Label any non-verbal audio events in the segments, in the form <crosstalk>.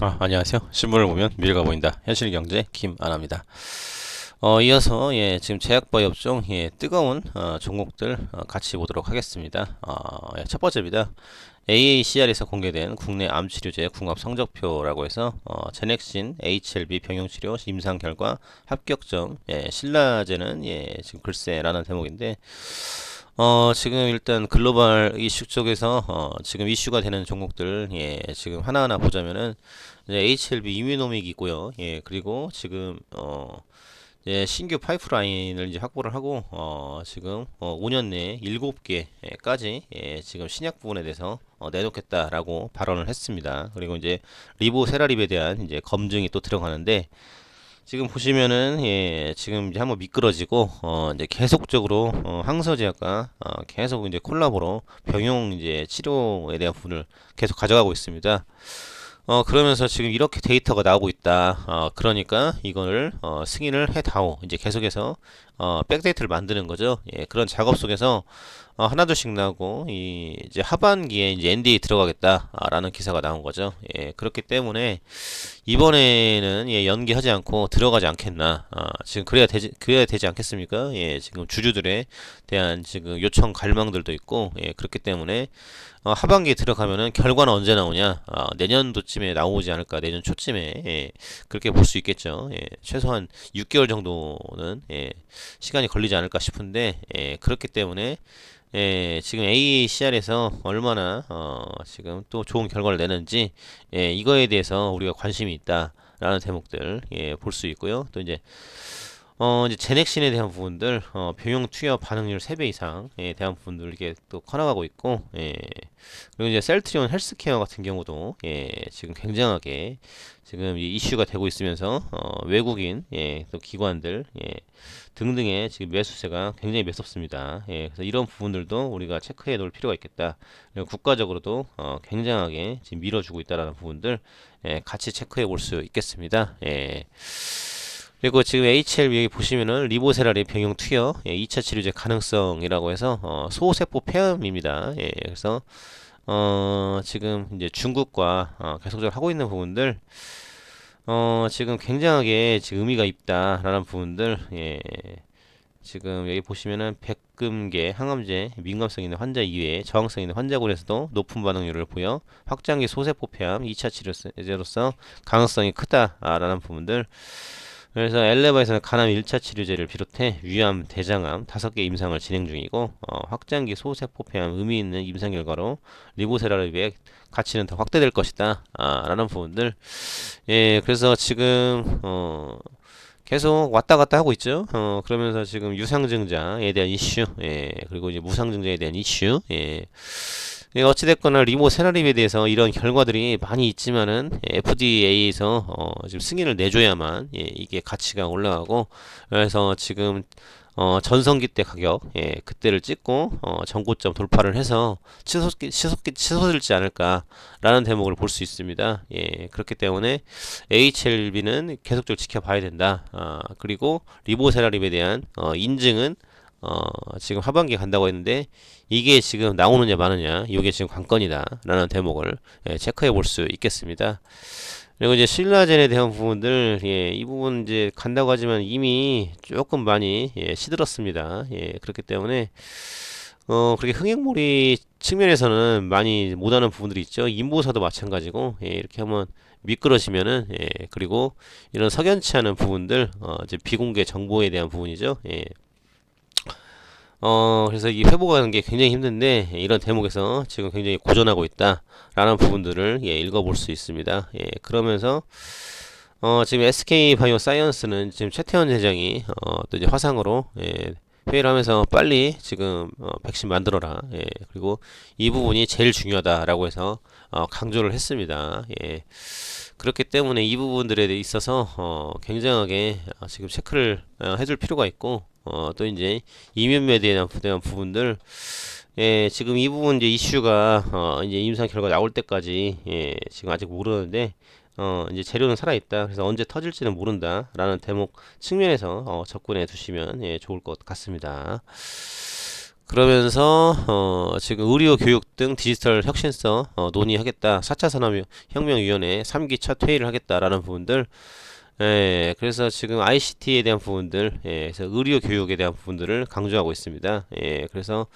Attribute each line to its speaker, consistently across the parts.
Speaker 1: 아, 안녕하세요. 신문을 보면 미래가 보인다. 현실경제 김아나입니다. 어, 이어서 예, 지금 제약바이오 업종 예, 뜨거운 어, 종목들 어, 같이 보도록 하겠습니다. 어, 예, 첫 번째입니다. AACR에서 공개된 국내 암 치료제 궁합 성적표라고 해서 어, 제넥신 HLB 병용치료 임상 결과 합격점 예, 신라제는 예, 지금 글쎄라는 대목인데 어, 지금 일단 글로벌 이슈 쪽에서 어, 지금 이슈가 되는 종목들 예, 지금 하나하나 보자면은 이제 HLB 이뮤노믹 있고요. 예, 그리고 지금 어 예, 신규 파이프라인을 이제 확보를 하고 어, 지금 어, 5년 내에 7개까지 예, 지금 신약 부분에 대해서 어, 내놓겠다라고 발언을 했습니다. 그리고 이제 리보세라립에 대한 이제 검증이 또 들어가는데 지금 보시면은 예, 지금 이제 한번 미끄러지고 어 이제 계속적으로 어 항서제약과 어 계속 이제 콜라보로 병용 이제 치료에 대한 부분을 계속 가져가고 있습니다. 어 그러면서 지금 이렇게 데이터가 나오고 있다. 어 그러니까 이거를 어 승인을 해 다오. 이제 계속해서 어 백데이터를 만드는 거죠. 예, 그런 작업 속에서 어, 하나둘씩 나오고 이 이제 하반기에 이제 NDA 들어가겠다라는 기사가 나온 거죠. 예, 그렇기 때문에 이번에는 예, 연기하지 않고 들어가지 않겠나. 아, 지금 그래야 되지 그래야 되지 않겠습니까? 예, 지금 주주들에 대한 지금 요청 갈망들도 있고 예, 그렇기 때문에 어, 하반기에 들어가면은 결과는 언제 나오냐? 아, 내년도쯤에 나오지 않을까? 내년 초쯤에 예, 그렇게 볼 수 있겠죠. 예, 최소한 6개월 정도는 예, 시간이 걸리지 않을까 싶은데 예, 그렇기 때문에 예, 지금 ACR에서 얼마나 어, 지금 또 좋은 결과를 내는지 예, 이거에 대해서 우리가 관심이 있다라는 대목들 예, 볼 수 있고요. 또 이제 어, 이제 제넥신에 대한 부분들, 어, 병용 투여 반응률 3배 이상에 대한 부분들 이게 또 커나가고 있고, 예. 그리고 이제 셀트리온 헬스케어 같은 경우도, 예, 지금 굉장하게 지금 이 이슈가 되고 있으면서, 어, 외국인, 예, 또 기관들, 예, 등등의 지금 매수세가 굉장히 매섭습니다. 예, 그래서 이런 부분들도 우리가 체크해 놓을 필요가 있겠다. 그리고 국가적으로도, 어, 굉장하게 지금 밀어주고 있다라는 부분들, 예, 같이 체크해 볼 수 있겠습니다. 예. 그리고 지금 HLB 여기 보시면은 리보세라리 병용 투여 예, 2차 치료제 가능성이라고 해서 어, 소세포 폐암입니다. 예, 그래서 어, 지금 이제 중국과 어, 계속적으로 하고 있는 부분들 어, 지금 굉장하게 지금 의미가 있다라는 부분들 예, 지금 여기 보시면은 백금계 항암제 민감성 있는 환자 이외에 저항성 있는 환자군에서도 높은 반응률을 보여 확장기 소세포 폐암 2차 치료제로서 가능성이 크다라는 부분들 그래서 엘레바에서는 간암 1차 치료제를 비롯해 위암, 대장암 5개 임상을 진행 중이고 어, 확장기 소세포폐암 의미 있는 임상 결과로 리보세라를 가치는 더 확대될 것이다 아, 라는 부분들 예 그래서 지금 어 계속 왔다 갔다 하고 있죠. 어, 그러면서 지금 유상증자에 대한 이슈, 예, 그리고 이제 무상증자에 대한 이슈, 예. 예, 어찌됐거나 리모 세라립에 대해서 이런 결과들이 많이 있지만은 FDA에서 어, 지금 승인을 내줘야만 예, 이게 가치가 올라가고 그래서 지금 어, 전성기 때 가격, 예, 그때를 찍고, 어, 전고점 돌파를 해서 치솟, 치솟, 치솟을지 않을까라는 대목을 볼 수 있습니다. 예, 그렇기 때문에 HLB는 계속적으로 지켜봐야 된다. 아, 그리고 리보세라립에 대한, 어, 인증은 어, 지금 하반기에 간다고 했는데 이게 지금 나오느냐 마느냐 이게 지금 관건이다라는 대목을 예, 체크해 볼 수 있겠습니다. 그리고 이제 신라젠에 대한 부분들 예, 이 부분 이제 간다고 하지만 이미 조금 많이 예, 시들었습니다. 예, 그렇기 때문에 어, 그렇게 흥행몰이 측면에서는 많이 못하는 부분들이 있죠. 인보사도 마찬가지고 예, 이렇게 한번 미끄러지면은 예, 그리고 이런 석연치 않은 부분들 어, 이제 비공개 정보에 대한 부분이죠. 예. 어, 그래서 이 회복하는 게 굉장히 힘든데, 이런 대목에서 지금 굉장히 고전하고 있다 라는 부분들을 예, 읽어볼 수 있습니다. 예, 그러면서, 어, 지금 SK 바이오 사이언스는 지금 최태원 회장이, 어, 또 이제 화상으로, 예, 회의를 하면서 빨리 지금, 어, 백신 만들어라. 예, 그리고 이 부분이 제일 중요하다라고 해서, 어, 강조를 했습니다. 예. 그렇기 때문에 이 부분들에 있어서 어, 굉장하게 어, 지금 체크를 어, 해줄 필요가 있고 어, 또 이제 이면매에 대한 부분들 예, 지금 이 부분 이제 이슈가 어, 이제 임상 결과 나올 때까지 예, 지금 아직 모르는데 어, 이제 재료는 살아있다. 그래서 언제 터질지는 모른다 라는 대목 측면에서 어, 접근해 두시면 예, 좋을 것 같습니다. 그러면서 어, 지금 의료 교육 등 디지털 혁신성 어, 논의하겠다. 4차 산업혁명위원회 3기 첫 회의를 하겠다라는 부분들 예, 그래서 지금 ICT에 대한 부분들, 예, 그래서 의료 교육에 대한 부분들을 강조하고 있습니다. 예, 그래서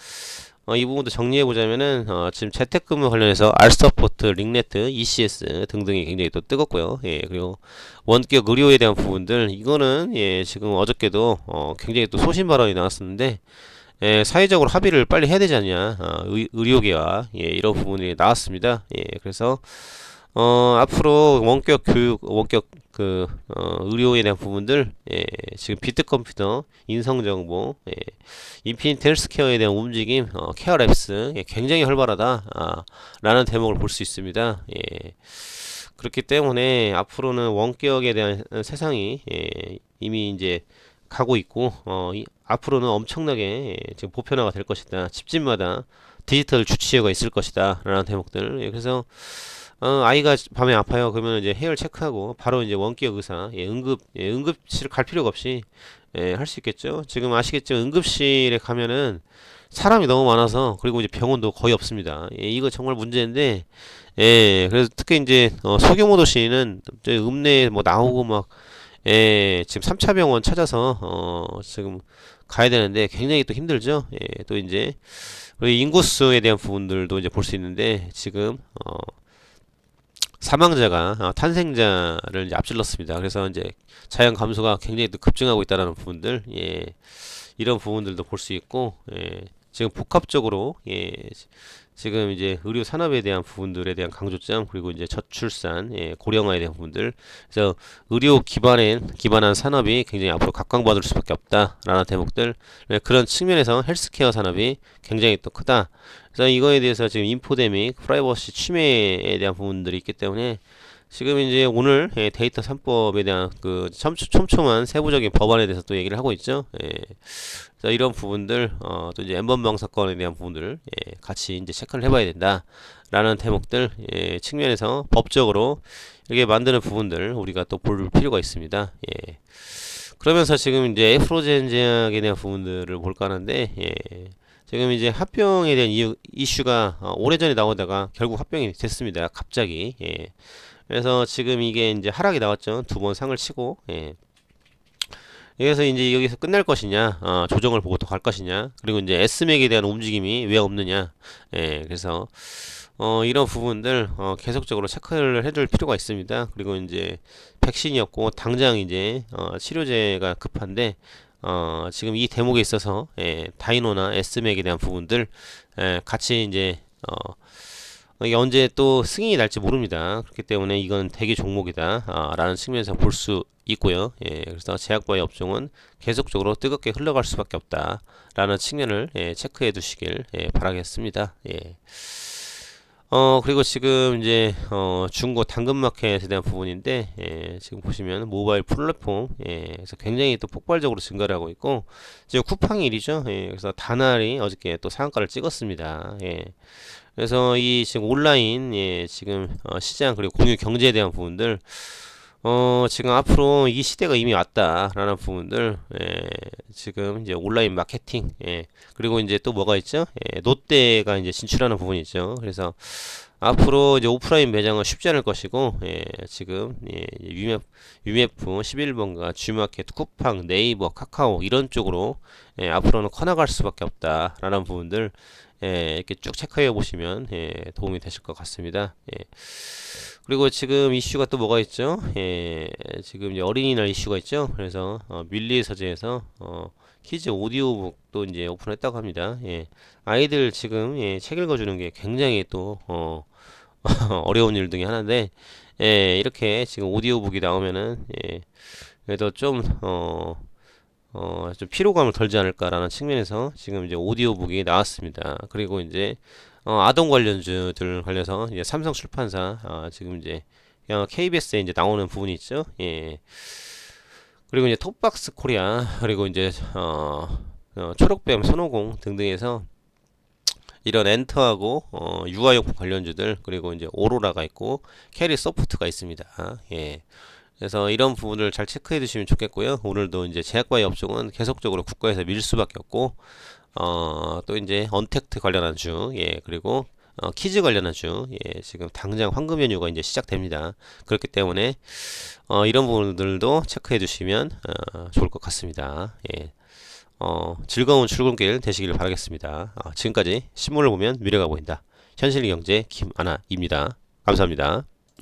Speaker 1: 어, 이 부분도 정리해 보자면은 어, 지금 재택근무 관련해서 알서포트, 링네트, ECS 등등이 굉장히 또 뜨겁고요. 예, 그리고 원격 의료에 대한 부분들 이거는 예, 지금 어저께도 어, 굉장히 또 소신 발언이 나왔었는데 예, 사회적으로 합의를 빨리 해야 되지 않냐, 어, 의, 의료계와 예, 이런 부분이 나왔습니다. 예, 그래서 어, 앞으로 원격 교육, 원격 그 어, 의료에 대한 부분들 예, 지금 비트 컴퓨터, 인성 정보, 예, 인피니트 헬스케어에 대한 움직임, 어, 케어 랩스 예, 굉장히 활발하다 아, 라는 대목을 볼 수 있습니다. 예. 그렇기 때문에 앞으로는 원격에 대한 세상이 예, 이미 이제 가고 있고 어, 이, 앞으로는 엄청나게 예, 지금 보편화가 될 것이다. 집집마다 디지털 주치의가 있을 것이다. 라는 대목들. 예, 그래서 어, 아이가 밤에 아파요. 그러면 이제 해열 체크하고 바로 이제 원격 의사, 예, 응급, 예, 응급실 갈 필요가 없이 예, 할 수 있겠죠. 지금 아시겠죠? 응급실에 가면은 사람이 너무 많아서 그리고 이제 병원도 거의 없습니다. 예, 이거 정말 문제인데, 예, 그래서 특히 이제 어, 소규모 도시는 읍내에 뭐 나오고 막, 예, 지금 3차 병원 찾아서 어, 지금 가야 되는데 굉장히 또 힘들죠. 예, 또 이제 인구수에 대한 부분들도 이제 볼 수 있는데 지금 어, 사망자가 어, 탄생자를 앞질렀습니다. 그래서 이제 자연 감소가 굉장히 또 급증하고 있다는 부분들, 예, 이런 부분들도 볼 수 있고, 예, 지금 복합적으로 예, 지금 이제 의료 산업에 대한 부분들에 대한 강조점 그리고 이제 저출산, 예, 고령화에 대한 부분들 그래서 의료 기반엔 기반한 산업이 굉장히 앞으로 각광받을 수밖에 없다라는 대목들 네, 그런 측면에서 헬스케어 산업이 굉장히 또 크다. 그래서 이거에 대해서 지금 인포데믹, 프라이버시 침해에 대한 부분들이 있기 때문에 지금 이제 오늘 예, 데이터 3법에 대한 그 촘촘한 세부적인 법안에 대해서 또 얘기를 하고 있죠. 예. 자, 이런 부분들, 어, 또 이제 엠번방 사건에 대한 부분들을 예, 같이 이제 체크를 해봐야 된다라는 대목들 예, 측면에서 법적으로 이렇게 만드는 부분들 우리가 또 볼 필요가 있습니다. 예. 그러면서 지금 이제 에프로젠 제약에 대한 부분들을 볼까 하는데 예. 지금 이제 합병에 대한 이슈가 어, 오래전에 나오다가 결국 합병이 됐습니다. 갑자기. 예. 그래서 지금 이게 이제 하락이 나왔죠. 두 번 상을 치고. 예. 그래서 이제 여기서 끝날 것이냐, 어, 조정을 보고 또 갈 것이냐, 그리고 이제 S맥에 대한 움직임이 왜 없느냐, 예, 그래서 어, 이런 부분들 어, 계속적으로 체크를 해줄 필요가 있습니다. 그리고 이제 백신이었고 당장 이제 어, 치료제가 급한데 어, 지금 이 대목에 있어서 예, 다이노나 S맥에 대한 부분들 예, 같이 이제 어, 이게 언제 또 승인이 날지 모릅니다. 그렇기 때문에 이건 대기 종목이다 아, 라는 측면에서 볼 수 있고요. 예, 그래서 제약바의 업종은 계속적으로 뜨겁게 흘러갈 수밖에 없다 라는 측면을 예, 체크해 두시길 예, 바라겠습니다. 예. 어 그리고 지금 이제 어 중고 당근마켓에 대한 부분인데 예, 지금 보시면 모바일 플랫폼 예, 그래서 굉장히 또 폭발적으로 증가를 하고 있고 지금 쿠팡일이죠. 예, 그래서 다날이 어저께 또 상한가를 찍었습니다. 예. 그래서 이 지금 온라인 예, 지금 어, 시장 그리고 공유 경제에 대한 부분들 어 지금 앞으로 이 시대가 이미 왔다라는 부분들 예, 지금 이제 온라인 마케팅 예, 그리고 이제 또 뭐가 있죠? 예, 롯데가 이제 진출하는 부분이 있죠. 그래서 앞으로 이제 오프라인 매장은 쉽지 않을 것이고 예, 지금 예, 유맵 유메프 11번가 G마켓, 쿠팡, 네이버, 카카오 이런 쪽으로 예, 앞으로는 커나갈 수밖에 없다라는 부분들 예, 이렇게 쭉 체크해 보시면 예, 도움이 되실 것 같습니다. 예. 그리고 지금 이슈가 또 뭐가 있죠? 예, 지금 어린이날 이슈가 있죠. 그래서 어, 밀리 서재에서 어, 키즈 오디오북도 이제 오픈했다고 합니다. 예, 아이들 지금 예, 책 읽어주는 게 굉장히 또 어, <laughs> 어려운 일 중에 하나인데 예, 이렇게 지금 오디오북이 나오면은 예, 그래도 좀 어, 어, 좀 피로감을 덜지 않을까라는 측면에서 지금 이제 오디오북이 나왔습니다. 그리고 이제 어, 아동 관련주들 관련해서 이제 삼성 출판사 어, 지금 이제 KBS에 이제 나오는 부분이 있죠. 예. 그리고 이제 톱박스 코리아 그리고 이제 어, 어 초록뱀 손오공 등등에서 이런 엔터하고 어, 유아용품 관련주들 그리고 이제 오로라가 있고 캐리 소프트가 있습니다. 예. 그래서 이런 부분을 잘 체크해 두시면 좋겠고요. 오늘도 이제 제약과의 업종은 계속적으로 국가에서 밀 수밖에 없고 어, 또 이제 언택트 관련한 주, 예, 그리고 어, 키즈 관련한 주, 예, 지금 당장 황금 연휴가 이제 시작됩니다. 그렇기 때문에 어, 이런 부분들도 체크해 주시면 어, 좋을 것 같습니다. 예. 어, 즐거운 출근길 되시길 바라겠습니다. 어, 지금까지 신문을 보면 미래가 보인다. 현실경제 김아나입니다. 감사합니다.